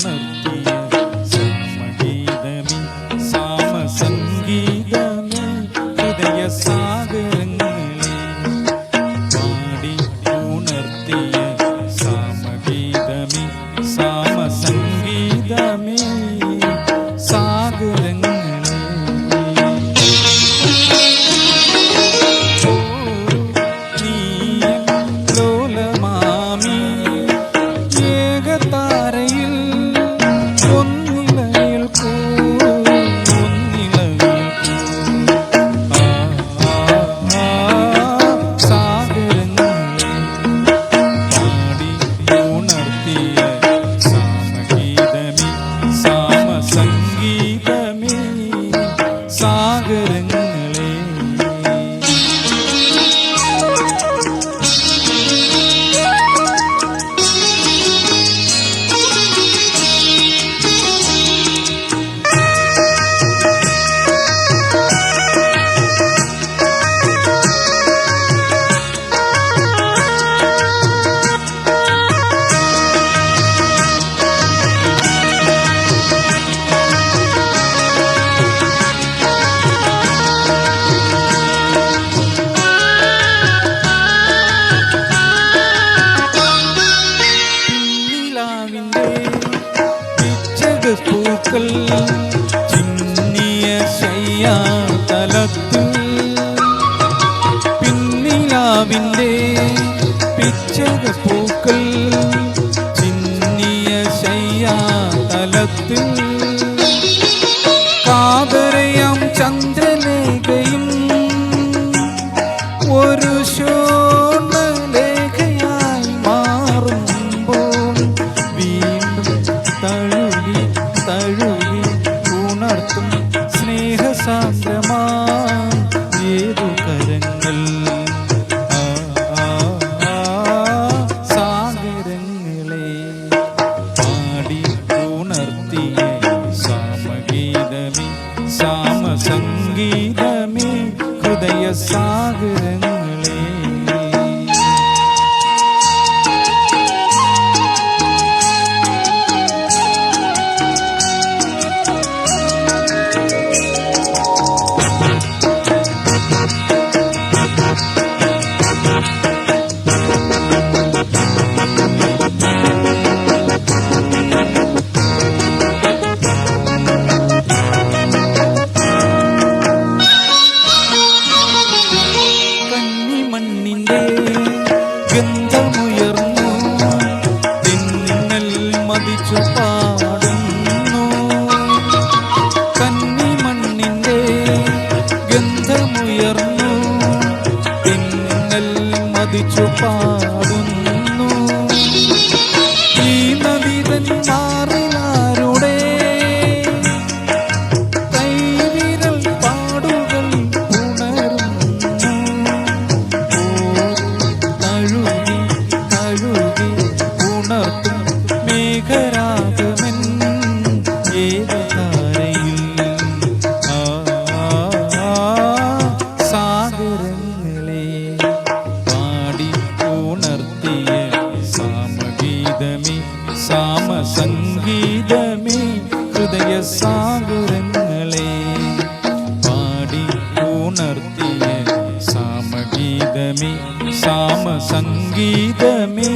உணர்த்தி ശയ്യാതലത്ത് പിന്നിലാവിന്റെ പിച്ചകപ്പൂക്കൾ ചിന്നിയ ശയ്യാതലത്ത് കാതരയാം ചന്ദ്രലേഖയും ഏതു കരങ്ങൾ? ആ, ആ, ആ, സാഗരങ്ങളെ പാടി ഉണർത്തിയ സാമഗീതമേ സാമസംഗീതമേ ഹൃദയ സാഗരങ്ങളെ കന്നിമണ്ണിന്റെ ഗന്ധമുയർന്നു തിന്നൽ മതിച്ചു പാടുന്നു. സാഗരങ്ങളെ പാടി ഉണർത്തിയ സാമഗീതമേ സാമസംഗീതമേ.